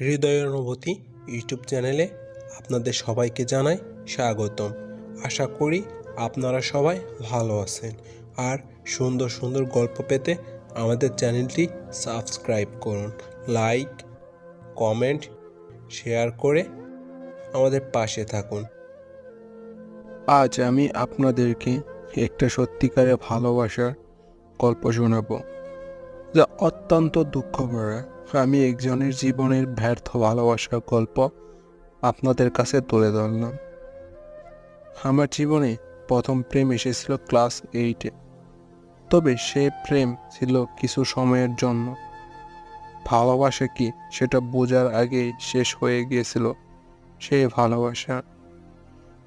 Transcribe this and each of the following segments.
হৃদয়ের অনুভূতি ইউটিউব চ্যানেলে আপনাদের সবাইকে জানাই স্বাগতম। আশা করি আপনারা সবাই ভালো আছেন। আর সুন্দর সুন্দর গল্প পেতে আমাদের চ্যানেলটি সাবস্ক্রাইব করুন। লাইক, কমেন্ট, শেয়ার করে আমাদের পাশে থাকুন। আজ আমি আপনাদেরকে একটা সত্যিকারের ভালোবাসার গল্প শোনাবো, যা অত্যন্ত দুঃখ ভরা আমি একজনের জীবনের ব্যর্থ ভালোবাসার গল্প আপনাদের কাছে তুলে ধরলাম। আমার জীবনে প্রথম প্রেম এসেছিল ক্লাস এইটে তবে সে প্রেম ছিল কিছু সময়ের জন্য। ভালোবাসা কি সেটা বোঝার আগেই শেষ হয়ে গিয়েছিল সে ভালোবাসা।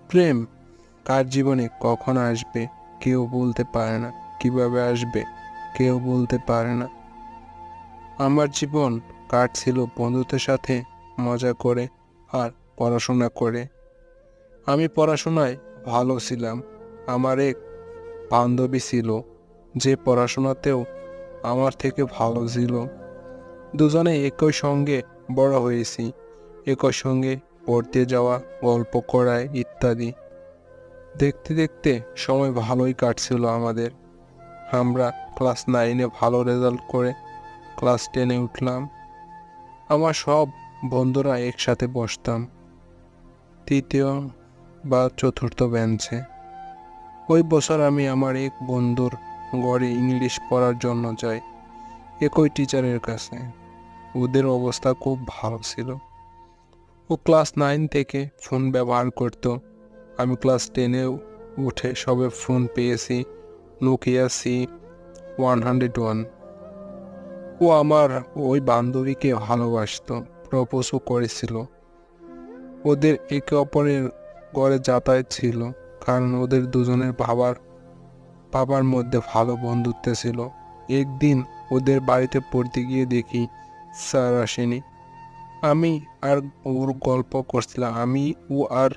প্রেম কার জীবনে কখন আসবে কেউ বলতে পারে না, কীভাবে আসবে কেউ বলতে পারে না। আমার জীবন কাটছিল বন্ধুদের সাথে মজা করে আর পড়াশোনা করে। আমি পড়াশোনায় ভালো ছিলাম। আমার এক বান্ধবী ছিল যে পড়াশোনাতেও আমার থেকে ভালো ছিল। দুজনে একই সঙ্গে বড় হয়েছি, একই সঙ্গে পড়তে যাওয়া, গল্প করায় ইত্যাদি। দেখতে দেখতে সময় ভালোই কাটছিল আমাদের। আমরা ক্লাস নাইনে ভালো রেজাল্ট করে ক্লাস টেনে উঠলাম। আমার সব বন্ধুরা একসাথে বসতাম। তৃতীয় বা চতুর্থ বেঞ্চে। ওই বছর আমি আমার এক বন্ধুর গড়ে ইংলিশ পড়ার জন্য যাই, একই টিচারের কাছে। ওদের অবস্থা খুব ভালো ছিল। ও ক্লাস নাইন থেকে ফোন ব্যবহার করতো। আমি ক্লাস টেনেও উঠে সবে ফোন পেয়েছি, Nokia C one hundred one. ও আমার ওই বান্ধবীকে ভালোবাসতো, প্রপোজও করেছিল। ওদের একে অপরের গড়ে যাতায়াত ছিল, কারণ ওদের দুজনের বাবার বাবার মধ্যে ভালো বন্ধুত্ব ছিল। একদিন ওদের বাড়িতে পড়তে গিয়ে দেখি স্যার আসেনি। আমি আর ওর গল্প করছিলাম, আমি ও আর,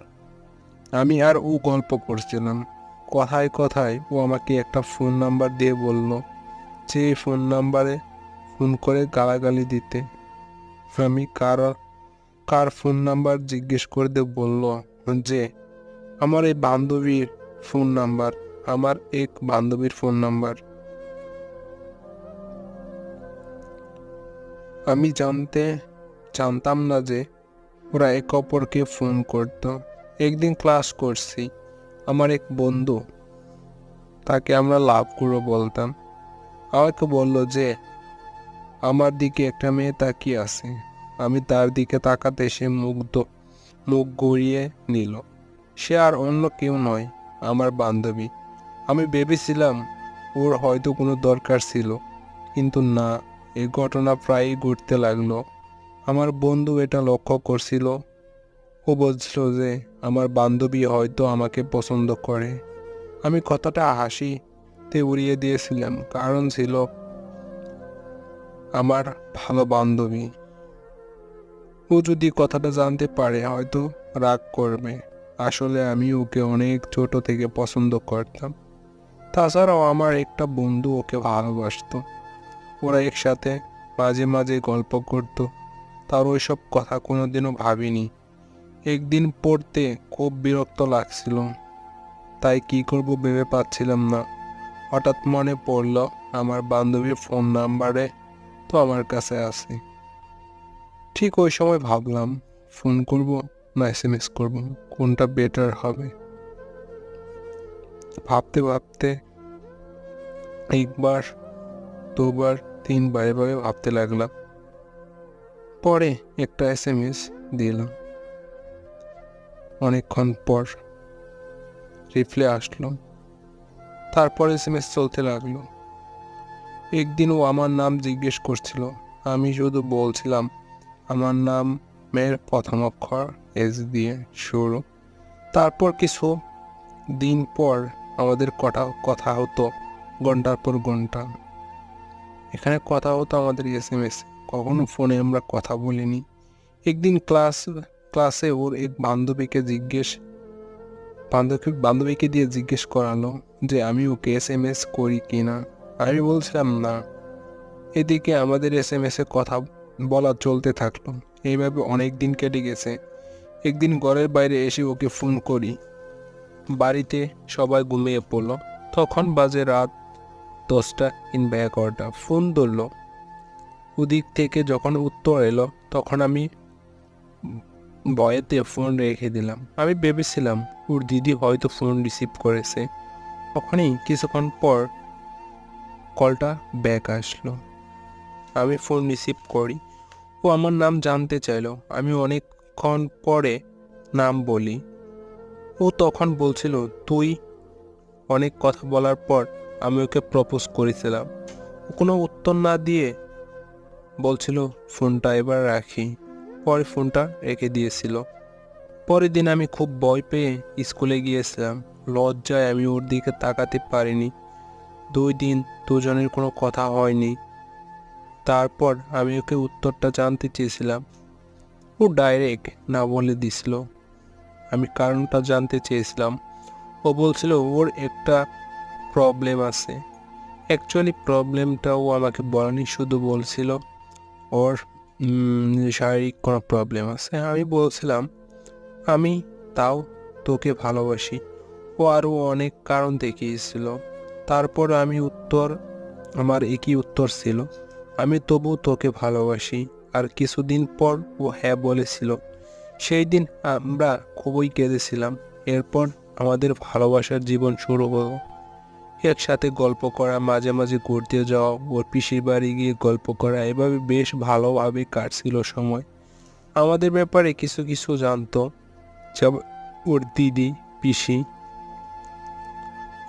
আমি আর ও গল্প করছিলাম। কথায় কথায় ও আমাকে একটা ফোন নাম্বার দিয়ে বলল, যে ফোন নাম্বারে ফোন করে গালাগালি দিতে। আমি কার কার ফোন নাম্বার জিজ্ঞেস করতে বলল যে, আমার এই বান্ধবীর ফোন নাম্বার আমার এক বান্ধবীর ফোন নাম্বার আমি জানতে, জানতাম না যে ওরা এক অপরকে ফোন করতো। একদিন ক্লাস করছি, আমার এক বন্ধু, তাকে আমরা লাভ করে বলতাম। আমাকে বলল যে আমার দিকে একটা মেয়ে তাকিয়ে আছে। আমি তার দিকে তাকাতে সে মুগ্ধ মুখ গড়িয়ে নিল। সে আর অন্য কেউ নয়, আমার বান্ধবী। আমি ভেবেছিলাম ওর হয়তো কোনো দরকার ছিল, কিন্তু না, এ ঘটনা প্রায়ই ঘটতে লাগল। আমার বন্ধু এটা লক্ষ্য করছিল। ও বলছিল যে, আমার বান্ধবী হয়তো আমাকে পছন্দ করে। আমি কথাটা হাসিতে উড়িয়ে দিয়েছিলাম, কারণ ছিল আমার ভালো বান্ধবী। ও যদি কথাটা জানতে পারে, হয়তো রাগ করবে। আসলে আমি ওকে অনেক ছোট থেকে পছন্দ করতাম। তাছাড়াও আমার একটা বন্ধু ওকে ভালোবাসতো। ওরা একসাথে মাঝে মাঝে গল্প করতো। তার ওইসব কথা কোনোদিনও ভাবিনি। একদিন পড়তে খুব বিরক্ত লাগছিল। তাই কি করব ভেবে পাচ্ছিলাম না। হঠাৎ মনে পড়ল, আমার বান্ধবীর ফোন নাম্বারে তো আমার কাছে আছে। ঠিক ওই সময় ভাবলাম ফোন করব না এস এম এস করব, কোনটা বেটার হবে? ভাবতে ভাবতে একবার, দুবার, তিনবার এভাবে ভাবতে লাগলাম। পরে একটা এস এম এস দিলাম। অনেকক্ষণ পর রিপ্লে আসলো। তারপর এস এম এস চলতে লাগল। একদিন ও আমার নাম জিজ্ঞেস করছিল। আমি শুধু বলছিলাম, আমার নাম মেয়ের প্রথম অক্ষর এস দিয়ে শুরু। তারপর কিছু দিন পর আমাদের কথা কথা হতো ঘণ্টার পর ঘণ্টা। এখানে কথা হতো আমাদের এস এম এস কখনো ফোনে আমরা কথা বলিনি। একদিন ক্লাস, ক্লাসে ওর এক বান্ধবীকে জিজ্ঞেস, বান্ধবী, বান্ধবীকে দিয়ে জিজ্ঞেস করালো যে, আমি ওকে এস এম এস করি কি না আমি বলছিলাম না। এদিকে আমাদের এস এম এসে কথা বলা চলতে থাকল। এইভাবে অনেক দিন কেটে গেছে। একদিন ঘরের বাইরে এসে ওকে ফোন করি। বাড়িতে সবাই ঘুমিয়ে পড়ল। তখন বাজে রাত দশটা কিংবা এগারোটা। ফোন ধরলো। ওদিক থেকে যখন উত্তর এলো, তখন আমি ভয়েতে ফোন রেখে দিলাম। আমি ভেবেছিলাম, ওর দিদি হয়তো ফোন রিসিভ করেছে। তখনই কিছুক্ষণ পর কলটা ব্যাক আসলো। আমি ফোন রিসিভ করি। ও আমার নাম জানতে চাইলো। আমি অনেকক্ষণ পরে নাম বলি। ও তখন বলছিল, তুই অনেক কথা বলার পর আমি ওকে প্রপোজ করেছিলাম। ও কোনো উত্তর না দিয়ে বলছিল ফোনটা এবার রাখি। পরে ফোনটা রেখে দিয়েছিল। পরের দিন আমি খুব ভয় পেয়ে স্কুলে গিয়েছিলাম। লজ্জায় আমি ওর দিকে তাকাতে পারিনি। দুই দিন দুজনের কোনো কথা হয়নি। তারপর আমি ওকে উত্তরটা জানতে চেয়েছিলাম। ও ডাইরেক্ট না বলে দিছিল। আমি কারণটা জানতে চেয়েছিলাম। ও বলছিল, ওর একটা প্রবলেম আছে। অ্যাকচুয়ালি প্রবলেমটা ও আমাকে বলেনি, শুধু বলছিল, ওর শারীরিক কোনো প্রবলেম আছে। আমি বলছিলাম, আমি তাও তোকে ভালোবাসি। ও আরও অনেক কারণ দেখিয়েছিল। তারপর আমি উত্তর, আমার একই উত্তর ছিল, আমি তবু তোকে ভালোবাসি। আর কিছুদিন পর ও হ্যাঁ বলেছিল। সেই দিন আমরা খুবই কেঁদেছিলাম। এরপর আমাদের ভালোবাসার জীবন শুরু হলো। একসাথে গল্প করা, মাঝে মাঝে ঘুরতে যাওয়া, ওর পিসির বাড়ি গিয়ে গল্প করা, এভাবে বেশ ভালোভাবে কাটছিল সময়। আমাদের ব্যাপারে কিছু কিছু জানতো। যেমন ওর দিদি, পিসি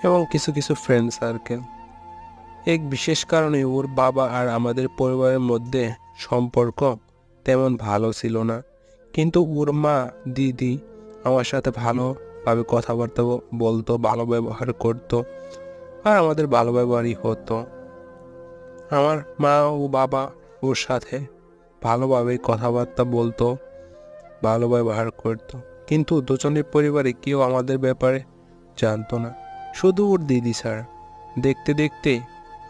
এবং কিছু কিছু ফ্রেন্ড সার্কেল এক বিশেষ কারণে ওর বাবা আর আমাদের পরিবারের মধ্যে সম্পর্ক তেমন ভালো ছিল না। কিন্তু ওর মা, দিদি আমার সাথে ভালোভাবে কথাবার্তা বলতো, ভালো ব্যবহার করতো আর আমাদের ভালো ব্যবহারই হতো। আমার মা ও বাবা ওর সাথে ভালোভাবে কথাবার্তা বলতো, ভালো ব্যবহার করতো। কিন্তু দুজনের পরিবারে কেউ আমাদের ব্যাপারে জানতো না। শুধু ওর দিদি স্যার। দেখতে দেখতে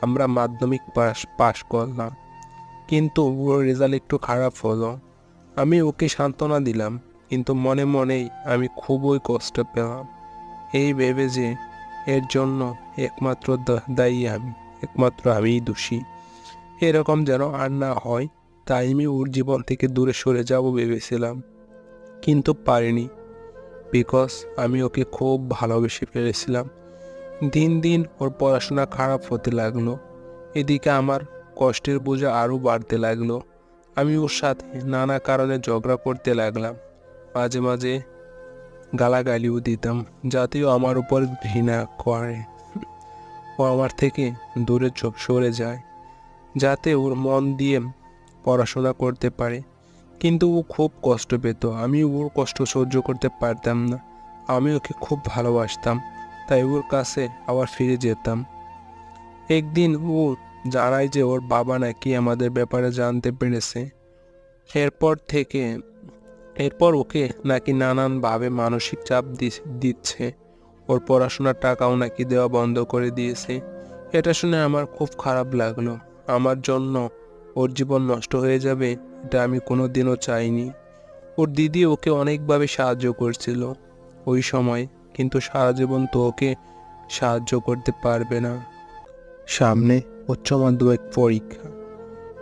আমরা মাধ্যমিক পাস পাশ করলাম। কিন্তু ওর রেজাল্ট একটু খারাপ হলো। আমি ওকে সান্ত্বনা দিলাম, কিন্তু মনে মনেই আমি খুবই কষ্ট পেলাম। এই ভেবে যে এর জন্য একমাত্র দায়ী আমি, একমাত্র আমিই দোষী। এরকম যেন আর না হয়, তাই আমি ওর জীবন থেকে দূরে সরে যাব ভেবেছিলাম। কিন্তু পারিনি বিকজ আমি ওকে খুব ভালোবেসে ফেলেছিলাম। দিন দিন ওর পড়াশোনা খারাপ হতে লাগল। এদিকে আমার কষ্টের বোঝা আরও বাড়তে লাগল। আমি ওর সাথে নানা কারণে ঝগড়া করতে লাগলাম। মাঝে মাঝে গালাগালিও দিতাম, যাতেও আমার উপর ঘৃণা করে। ও আমার থেকে দূরে চ- সরে যায়, যাতে ওর মন দিয়ে পড়াশোনা করতে পারে। কিন্তু ও খুব কষ্ট পেত, আমি ওর কষ্ট সহ্য করতে পারতাম না। আমি ওকে খুব ভালোবাসতাম। তাই ওর কাছে আবার ফিরে যেতাম। একদিন ও জানায় যে ওর বাবা নাকি আমাদের ব্যাপারে জানতে পেরেছে। এরপর থেকে, এরপর ওকে নাকি নানানভাবে মানসিক চাপ দিচ্ছে। ওর পড়াশোনার টাকাও নাকি দেওয়া বন্ধ করে দিয়েছে। এটা শুনে আমার খুব খারাপ লাগল। আমার জন্য ওর জীবন নষ্ট হয়ে যাবে এটা আমি কোনো দিনও চাইনি। ওর দিদি ওকে অনেকভাবে সাহায্য করছিল। ওই সময় কিন্তু সারা জীবন তো ওকে সাহায্য করতে পারবে না। সামনে উচ্চ মাধ্যমিক পরীক্ষা।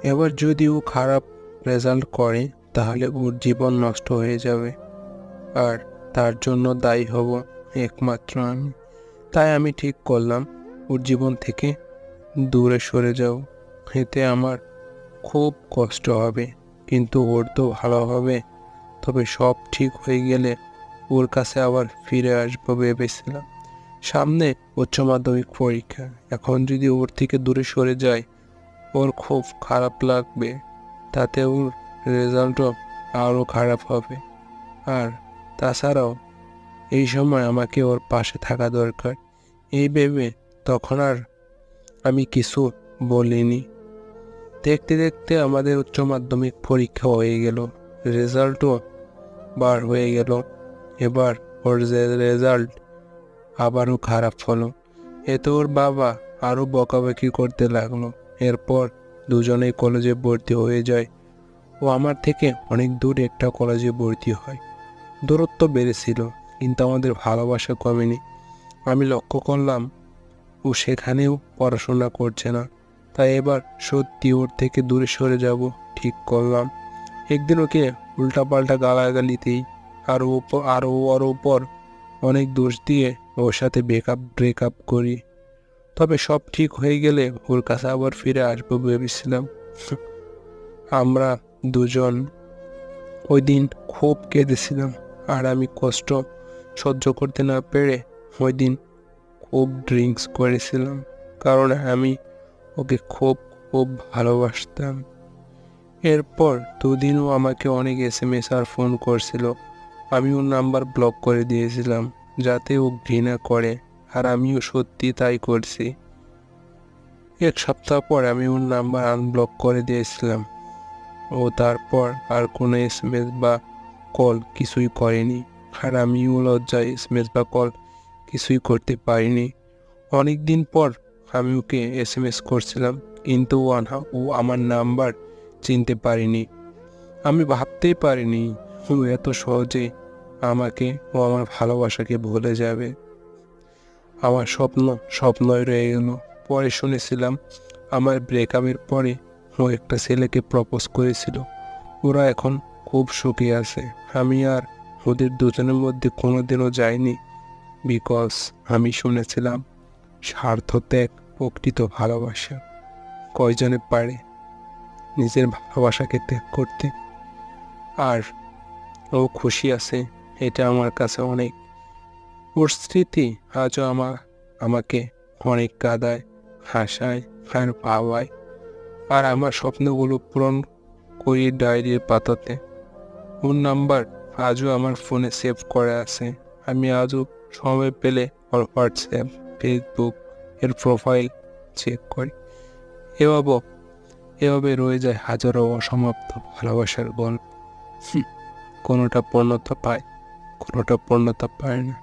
এবার যদি ও খারাপ রেজাল্ট করে, তাহলে ওর জীবন নষ্ট হয়ে যাবে। আর তার জন্য দায়ী হব একমাত্র আমি। তাই আমি ঠিক করলাম, ওর জীবন থেকে দূরে সরে যাও। এতে আমার খুব কষ্ট হবে, কিন্তু ওর তো ভালো হবে। তবে সব ঠিক হয়ে গেলে ওর কাছে আবার ফিরে আসব ভেবেছিলাম। সামনে উচ্চ মাধ্যমিক পরীক্ষা। এখন যদি ওর থেকে দূরে সরে যায় ওর খুব খারাপ লাগবে। তাতে ওর রেজাল্টও আরও খারাপ হবে। আর তাছাড়াও, এই সময় আমাকে ওর পাশে থাকা দরকার। এই ভেবে তখন আর আমি কিছু বলিনি। দেখতে দেখতে আমাদের উচ্চ মাধ্যমিক পরীক্ষা হয়ে গেল। রেজাল্টও বার হয়ে গেল। এবার ওর রেজাল্ট আবারও খারাপ হলো। এতে ওর বাবা আরও বকাবকি করতে লাগল। এরপর দুজনেই কলেজে ভর্তি হয়ে যায়। ও আমার থেকে অনেক দূর একটা কলেজে ভর্তি হয়। দূরত্ব বেড়েছিল, কিন্তু আমাদের ভালোবাসা কমেনি। আমি লক্ষ্য করলাম, ও সেখানেও পড়াশোনা করছে না। তাই এবার সত্যি ওর থেকে দূরে সরে যাব, ঠিক করলাম। একদিন ওকে উল্টাপাল্টা গালাগালিতেই আর ও আর ওর ওপর অনেক দোষ দিয়ে ওর সাথে ব্রেকআপ ব্রেকআপ করি। তবে সব ঠিক হয়ে গেলে ওর কাছে আবার ফিরে আসব ভেবেছিলাম। আমরা দুজন ওই দিন খুব কেঁদেছিলাম আর আমি কষ্ট সহ্য করতে না পেরে ওই দিন খুব ড্রিঙ্কস করেছিলাম। কারণ আমি ওকে খুব খুব ভালোবাসতাম। এরপর দুদিনও আমাকে অনেক এস এম এস আর ফোন করছিল। আমি ওর নাম্বার ব্লক করে দিয়েছিলাম, যাতে ও ঘৃণা করে, আর আমিও সত্যি তাই করছি। এক সপ্তাহ পর আমি ওর নাম্বার আনব্লক করে দিয়েছিলাম। ও তারপর আর কোনো এস এম এস বা কল কিছুই করেনি, আর আমিও লজ্জায় এস এম এস বা কল কিছুই করতে পারিনি। অনেক দিন পর আমি ওকে এস এম এস করছিলাম, কিন্তু ও ও আমার নাম্বার চিনতে পারিনি। আমি ভাবতেই পারিনি ও এত সহজে আমাকে ও আমার ভালোবাসাকে ভুলে যাবে। আমার স্বপ্ন স্বপ্নই রয়ে গেল। পরে শুনেছিলাম আমার ব্রেকআপের পরে ও একটা ছেলেকে প্রপোজ করেছিল। ওরা এখন খুব সুখী আছে। আমি আর ওদের দুজনের মধ্যে কোনোদিনও যাইনি। বিকজ আমি শুনেছিলাম স্বার্থ ত্যাগ, প্রকৃত ভালোবাসা। কয়জনে পারে নিজের ভালোবাসাকে ত্যাগ করতে? আর ও খুশি আছে এটা আমার কাছে অনেক ওর স্মৃতি আজও আমার, আমাকে অনেক কাদায়, হাসায় আর পাওয়ায়। আর আমার স্বপ্নগুলো পূরণ করি ডায়েরির পাতাতে। ওর নাম্বার আজও আমার ফোনে সেভ করা আছে। আমি আজও সময় পেলে ওর হোয়াটসঅ্যাপ, ফেসবুক এর প্রোফাইল চেক করি। এভাবে এভাবে রয়ে যায় হাজারো অসমাপ্ত ভালোবাসার গল্প। কোনোটা পূর্ণতা পায়। কোনোটা পূর্ণতা পায় না